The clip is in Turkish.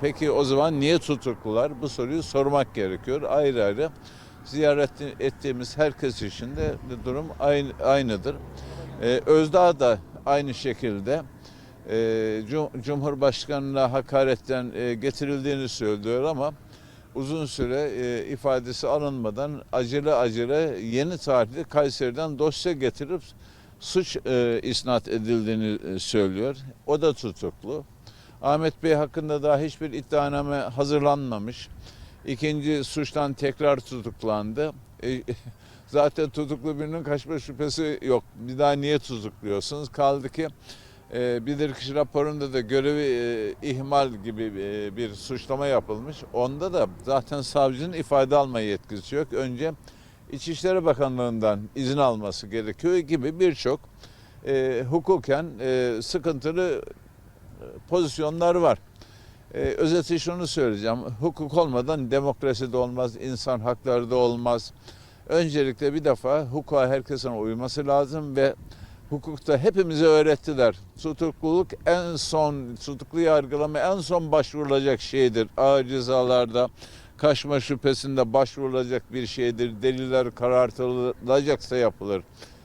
peki o zaman niye tutuklular? Bu soruyu sormak gerekiyor. Ayrı ayrı ziyaret ettiğimiz herkes için de durum aynı, aynıdır. Ee, Özdağ da aynı şekilde e, Cum- Cumhurbaşkanına hakaretten e, getirildiğini söylüyor ama uzun süre e, ifadesi alınmadan acele acele yeni tarihli Kayseri'den dosya getirip suç e, isnat edildiğini e, söylüyor. O da tutuklu. Ahmet Bey hakkında daha hiçbir iddianame hazırlanmamış. İkinci suçtan tekrar tutuklandı. E, zaten tutuklu birinin kaçma şüphesi yok. Bir daha niye tutukluyorsunuz? Kaldı ki e, bilirkişi raporunda da görevi e, ihmal gibi e, bir suçlama yapılmış. Onda da zaten savcının ifade alma yetkisi yok. Önce İçişleri Bakanlığı'ndan izin alması gerekiyor gibi birçok e, hukuken e, sıkıntılı pozisyonlar var. E, özeti şunu söyleyeceğim. Hukuk olmadan demokrasi de olmaz, insan hakları da olmaz. Öncelikle bir defa hukuka herkesin uyması lazım ve hukukta hepimize öğrettiler. Tutukluluk en son, tutuklu yargılama en son başvurulacak şeydir. Ağır cezalarda kaçma şüphesinde başvurulacak bir şeydir. Deliller karartılacaksa yapılır.